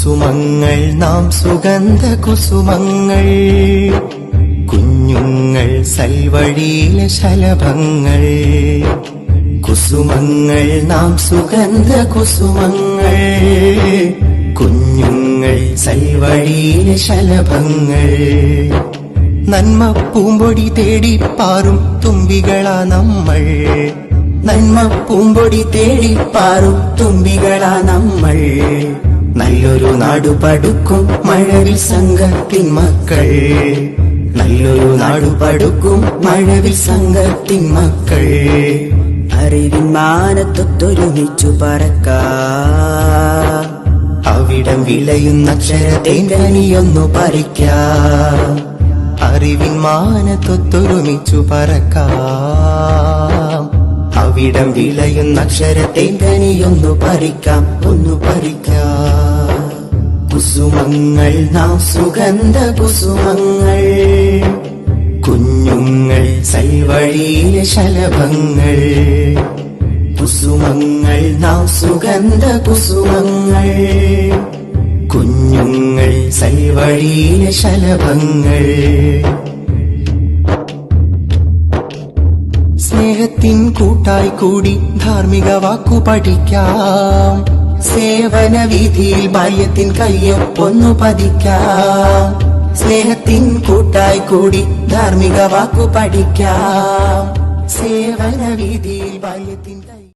കുസുമങ്ങൾ നാം സുഗന്ധ കുസുമങ്ങൾ. കുഞ്ഞുങ്ങൾ സൽവഴിയിലെ ശലഭങ്ങൾ. കുസുമങ്ങൾ നാം സുഗന്ധ കുസുമങ്ങൾ. കുഞ്ഞുങ്ങൾ സൽവഴിയിലെ ശലഭങ്ങൾ. നന്മ പൂമ്പൊടി തേടി പാറും തുമ്പികളാ നമ്മൾ. നന്മ പൂമ്പൊടി തേടി പാറും തുമ്പികളാ നമ്മൾ. നല്ലൊരു നാടു പടുക്കും മഴവിൽ സംഘത്തിൻ മക്കൾ. നല്ലൊരു നാടു പടുക്കും മഴവിൽ സംഘത്തിൻ മക്കൾ. അറിവിൻ മാനത്തൊത്തൊരുമിച്ചു പറക്കാം. അവിടം വിളയുന്ന അക്ഷരത്തേങ്കനിയൊന്നു പറിക്കാം. അറിവിൻ മാനത്തൊത്തൊരുമിച്ചു പറക്കാം. അവിടം വിളയുന്ന അക്ഷരത്തേങ്കനിയൊന്നു പറിക്കാം ഒന്നു പറിക്കാം. കുസുമങ്ങൾ നാം സുഗന്ധ കുസുമങ്ങൾ കുഞ്ഞുങ്ങൾ സൽവഴിയിലെ ശലഭങ്ങൾ. കുസുമങ്ങൾ നാം സുഗന്ധ കുസുമങ്ങൾ കുഞ്ഞുങ്ങൾ സൽവഴിയിലെ ശലഭങ്ങൾ. സ്നേഹത്തിൻ കൂട്ടായി കൂടി ധാർമ്മിക വാക്കു പഠിക്കാം. സേവന വീതിയിൽ ബാല്യത്തിൻ കയ്യൊപ്പൊന്നു പതിക്കാം. സ്നേഹത്തിൻ കൂട്ടായി കൂടി ധാർമ്മിക വാക്കു പഠിക്കാം. സേവന വീതിയിൽ ബാല്യത്തിൻ